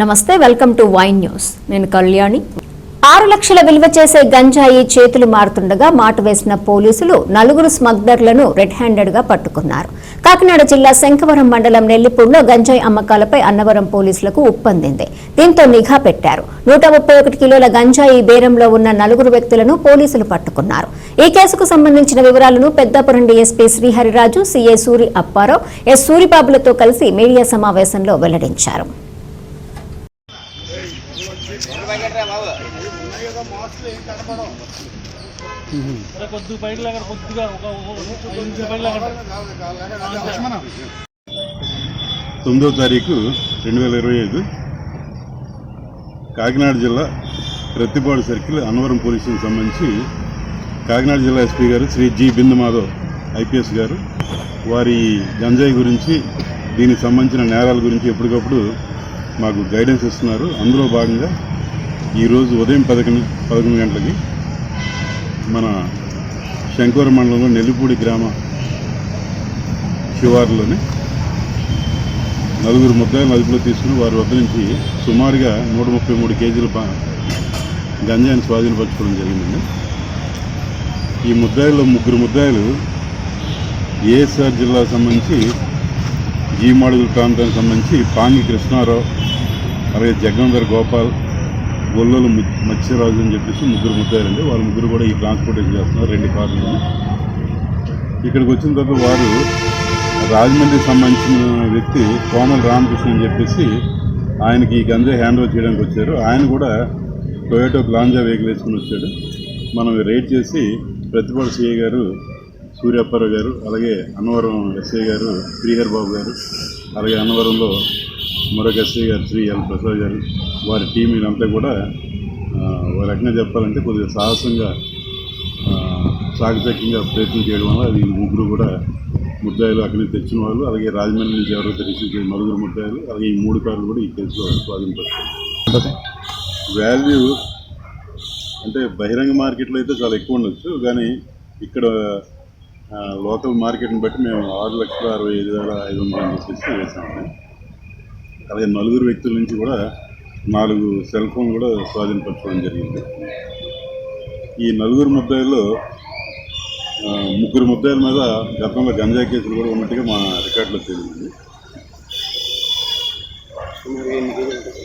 నమస్తే welcome to wine news. నేను కళ్యాణి. ఆరు లక్షల విలువ చేసే గంజాయి చేతులు మారుతుండగా మాట వేసిన పోలీసులు నలుగురు స్మగ్లర్లను రెడ్ హ్యాండెడ్గా పట్టుకున్నారు. కాకినాడ జిల్లా శంఖవరం మండలం నెల్లిపూర్లో గంజాయి అమ్మకాలపై అన్నవరం పోలీసులకు ఉప్పందింది. దీంతో నిఘా పెట్టారు. నూట ముప్పై ఒకటి కిలోల గంజాయి బేరంలో ఉన్న నలుగురు వ్యక్తులను పోలీసులు పట్టుకున్నారు. ఈ కేసుకు సంబంధించిన వివరాలను Peddapuram DSP Srihariraju CA Suri Apparao S సూరిబాబులతో కలిసి మీడియా సమావేశంలో వెల్లడించారు. కొద్ది కొద్దిగా కొద్దిగా ఒక తారీఖు రెండు వేల ఇరవై ఐదు. కాకినాడ జిల్లా ప్రతిపాడు సర్కిల్ అన్నవరం పోలీసులకు సంబంధించి కాకినాడ జిల్లా ఎస్పీ గారు శ్రీ జి బిందు మాధవ్ ఐపీఎస్ గారు. వారి గంజాయి గురించి దీనికి సంబంధించిన నేరాల గురించి ఎప్పటికప్పుడు మాకు గైడెన్స్ ఇస్తున్నారు. అందులో భాగంగా ఈరోజు ఉదయం పదకొండు పదకొండు గంటలకి మన శంకర మండలంలో నెల్లిపూడి గ్రామ శివారులోని నలుగురు ముద్దాయిలను అదుపులో తీసుకుని వారి వద్ద నుంచి సుమారుగా నూట ముప్పై మూడు కేజీల గంజాయిని స్వాధీనపరచుకోవడం జరిగిందండి ఈ ముద్దాయిల్లో ముగ్గురు ముద్దాయిలు ఏఎస్ఆర్ జిల్లాకు సంబంధించి జీమాడుగుల ప్రాంతానికి సంబంధించి పాంగి కృష్ణారావు అలాగే జగంధర్ గోపాల్ గొల్లలు మత్స్యరాజు అని చెప్పేసి ముగ్గురు ముద్దారండి. వాళ్ళ ముగ్గురు కూడా ఈ ట్రాన్స్పోర్టేషన్ చేస్తున్నారు. రెండు కార్లు. ఇక్కడికి వచ్చిన తర్వాత వారు రాజమండ్రికి సంబంధించిన వ్యక్తి కోమల రామకృష్ణ అని చెప్పేసి ఆయనకి ఈ గంజా హ్యాండ్ ఓవర్ చేయడానికి వచ్చారు. ఆయన కూడా టొయోటో గ్లాంజా వెహికల్ వేసుకుని వచ్చాడు. మనం రైడ్ చేసి ప్రతిపాడు సిఐ గారు సూర్యాప్పారావు గారు అలాగే అన్నవరం ఎస్ఐ గారు శ్రీహర్ బాబు గారు అలాగే అన్నవరంలో మరొక ఎస్ఐ గారు శ్రీ ఎల్ ప్రసాద్ గారు వారి టీం వీళ్ళంతా కూడా ఒక రకంగా చెప్పాలంటే కొద్దిగా సాహసంగా ఆ, ప్రయత్నం చేయడం వల్ల అది ముగ్గురు కూడా ముద్దాయిలు అక్కడికి తెచ్చిన వాళ్ళు. అలాగే రాజమండ్రి నుంచి ఎవరైతే రిసీవ్ చేసిన నలుగురు ముద్దాయిలు అలాగే ఈ మూడు కార్లు కూడా ఈ కేసులో స్వాధీనపడతాయి వాల్యూ అంటే బహిరంగ మార్కెట్లో అయితే చాలా ఎక్కువ ఉండొచ్చు. కానీ ఇక్కడ లోకల్ మార్కెట్ని బట్టి మేము ఆరు లక్షల అరవై ఐదు వేల ఐదు వందలు అని చెప్పేసి వేసాము అలాగే నలుగురు వ్యక్తుల నుంచి కూడా నాలుగు సెల్ ఫోన్ కూడా స్వాధీనపరచుకోవడం జరిగింది. ఈ నలుగురు ముద్దాయిల్లో ముగ్గురు ముద్దాయిల మీద గతంలో గంజా కేసులు కూడా ఉన్నట్టుగా మా రికార్డులో తేలింది.